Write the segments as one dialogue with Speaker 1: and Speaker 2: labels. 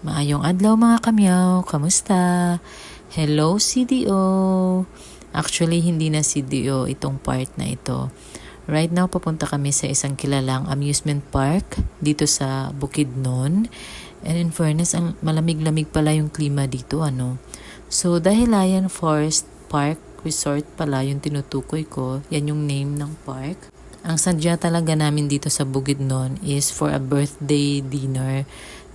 Speaker 1: Maayong adlaw mga kamyaw, kamusta? Hello CDO! Actually, hindi na CDO itong part na ito. Right now, papunta kami sa isang kilalang amusement park dito sa Bukidnon. And in fairness, ang malamig-lamig pala yung klima dito, ano. So, Dahilayan Forest Park Resort pala yung tinutukoy ko. Yan yung name ng park. Ang sadya talaga namin dito sa Bukidnon is for a birthday dinner.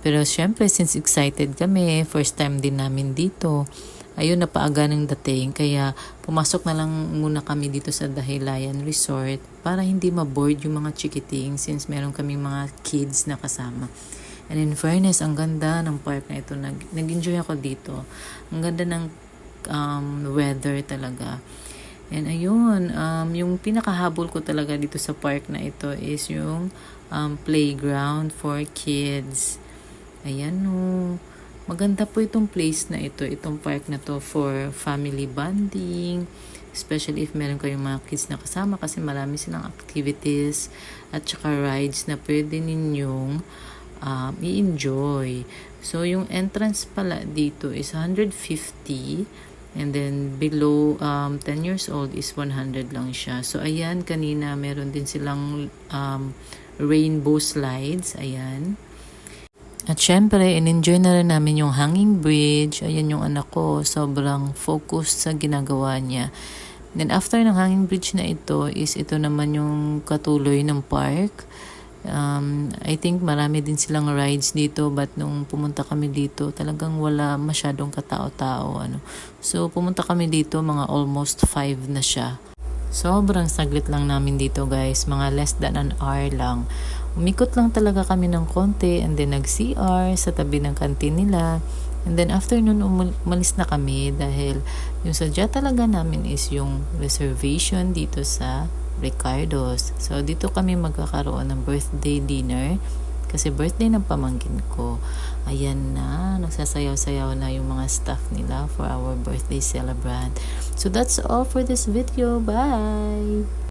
Speaker 1: Pero syempre, since excited kami, first time din namin dito, ayun, napaaga ng dating. Kaya pumasok na lang muna kami dito sa Dahilayan Resort para hindi ma-board yung mga chikiting since meron kaming mga kids na kasama. And in fairness, ang ganda ng park na ito. Nag- nag-enjoy ako dito. Ang ganda ng um, weather talaga. And ayun, um, yung pinakahabol ko talaga dito sa park na ito is yung um, playground for kids. Ayan no. Maganda po itong place na ito, itong park na to for family bonding. Especially if meron kayong mga kids na kasama kasi marami silang activities at saka rides na pwede ninyong um, i-enjoy. So, yung entrance pala dito is 150 and then below um, 10 years old is 100 lang siya. So, ayan, kanina meron din silang um, rainbow slides. Ayan. At syempre, in-enjoy na rin namin yung hanging bridge. Ayan yung anak ko, sobrang focused sa ginagawa niya. Then after ng hanging bridge na ito, is ito naman yung katuloy ng park. Um, I think marami din silang rides dito but nung pumunta kami dito talagang wala masyadong katao-tao ano. So pumunta kami dito mga almost 5 na siya. Sobrang saglit lang namin dito guys, mga less than an hour lang. Umikot lang talaga kami ng konti and then nag-CR sa tabi ng kantin nila. And then after nun umal- umalis na kami dahil yung sadya talaga namin is yung reservation dito sa Ricardo's. So dito kami magkakaroon ng birthday dinner kasi birthday ng pamangkin ko. Ayan na, nagsasayaw-sayaw na yung mga staff nila for our birthday celebrant. So that's all for this video. Bye!